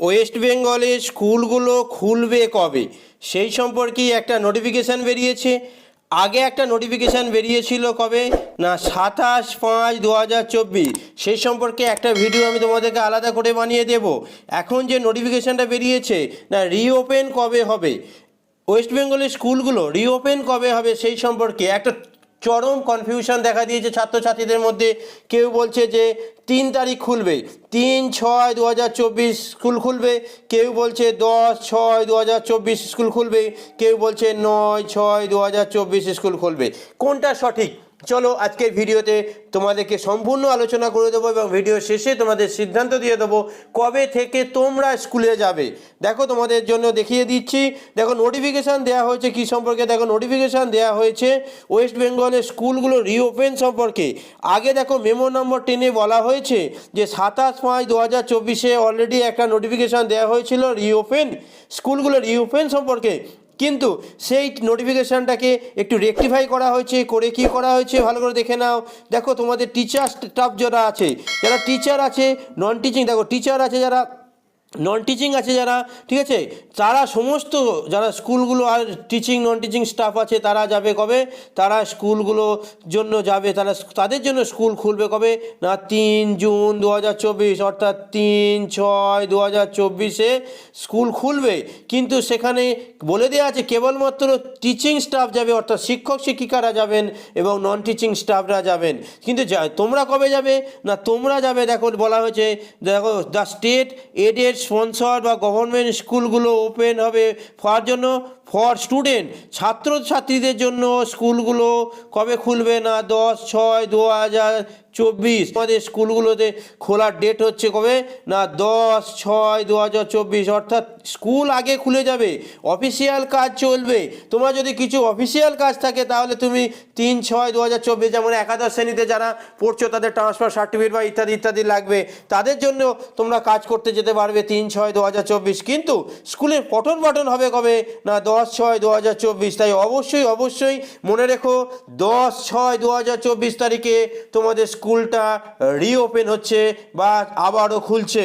West বেঙ্গলে স্কুলগুলো খুলবে কবে? সেই সম্পর্কে একটা নোটিফিকেশান বেরিয়েছে। আগে একটা নোটিফিকেশান বেরিয়েছিল কবে? না, সাতাশ পাঁচ দু হাজার চব্বিশ। সেই সম্পর্কে একটা ভিডিও আমি তোমাদেরকে আলাদা করে বানিয়ে দেব। এখন যে নোটিফিকেশানটা বেরিয়েছে, না রিওপেন কবে হবে? ওয়েস্ট বেঙ্গলের স্কুলগুলো রিওপেন কবে হবে সেই সম্পর্কে একটা চরম কনফিউশন দেখা দিয়েছে ছাত্রছাত্রীদের মধ্যে। কেউ বলছে যে তিন তারিখ খুলবে, তিন ছয় দু স্কুল খুলবে, কেউ বলছে দশ ছয় দু স্কুল খুলবে, কেউ বলছে নয় ছয় দু স্কুল খুলবে। কোনটা সঠিক? চলো আজকের ভিডিওতে তোমাদেরকে সম্পূর্ণ আলোচনা করে দেবো এবং ভিডিও শেষে তোমাদের সিদ্ধান্ত দিয়ে দেবো কবে থেকে তোমরা স্কুলে যাবে। দেখো তোমাদের জন্য দেখিয়ে দিচ্ছি। দেখো নোটিফিকেশান দেওয়া হয়েছে কি সম্পর্কে? দেখো নোটিফিকেশান দেওয়া হয়েছে ওয়েস্ট বেঙ্গলের স্কুলগুলো রিওপেন সম্পর্কে। আগে দেখো মেমো নম্বর টেনে বলা হয়েছে যে সাতাশ পাঁচ দু হাজার চব্বিশে অলরেডি একটা নোটিফিকেশান দেওয়া হয়েছিল রিওপেন স্কুলগুলো রিওপেন সম্পর্কে। কিন্তু সেই নোটিফিকেশানটাকে একটু রেকটিফাই করা হয়েছে, করে কি করা হয়েছে ভালো করে দেখে নাও। দেখো তোমাদের টিচার স্টাফ যারা আছে, যারা টিচার আছে নন টিচিং দেখো টিচার আছে যারা নন টিচিং আছে যারা, ঠিক আছে? তারা সমস্ত যারা স্কুলগুলো আর টিচিং নন টিচিং স্টাফ আছে, তারা যাবে কবে? তারা স্কুলগুলো জন্য যাবে, তারা তাদের জন্য স্কুল খুলবে কবে? না, তিন জুন দু হাজার চব্বিশ, অর্থাৎ তিন ছয় দু চব্বিশে স্কুল খুলবে। কিন্তু সেখানে বলে দেওয়া আছে, কেবলমাত্র টিচিং স্টাফ যাবে, অর্থাৎ শিক্ষক, শিক্ষিকারা যাবেন এবং নন টিচিং স্টাফরা যাবেন। কিন্তু তোমরা কবে যাবে? না, তোমরা যাবে, দেখো, বলা হয়েছে, দেখো দ্য স্টেট এডেড স্পন্সর বা গভর্নমেন্ট স্কুলগুলো ওপেন হবে ফর জন্য ফর স্টুডেন্ট, ছাত্রছাত্রীদের জন্য স্কুলগুলো কবে খুলবে না? দশ, ছয়, দু হাজার চব্বিশ। আমাদের স্কুলগুলোতে খোলার ডেট হচ্ছে কবে? না, দশ, ছয় দু হাজার চব্বিশ। অর্থাৎ স্কুল আগে খুলে যাবে অফিসিয়াল কাজ চলবে। তোমার যদি কিছু অফিসিয়াল কাজ থাকে, তাহলে তুমি তিন, ছয় দু হাজার চব্বিশ, যেমন একাদশ শ্রেণীতে যারা পড়ছো, তাদের ট্রান্সফার সার্টিফিকেট বা ইত্যাদি ইত্যাদি লাগবে। তাদের জন্য তোমরা কাজ করতে যেতে পারবে তিন, ছয় দু হাজার চব্বিশ। কিন্তু স্কুলের পঠন পাঠন হবে কবে? না, দশ, ছয় দু হাজার চব্বিশ। তাই অবশ্যই অবশ্যই মনে রেখো, দশ, ছয় দু হাজার চব্বিশ তারিখে তোমাদের স্কুলটা রিওপেন হচ্ছে বা আবারও খুলছে।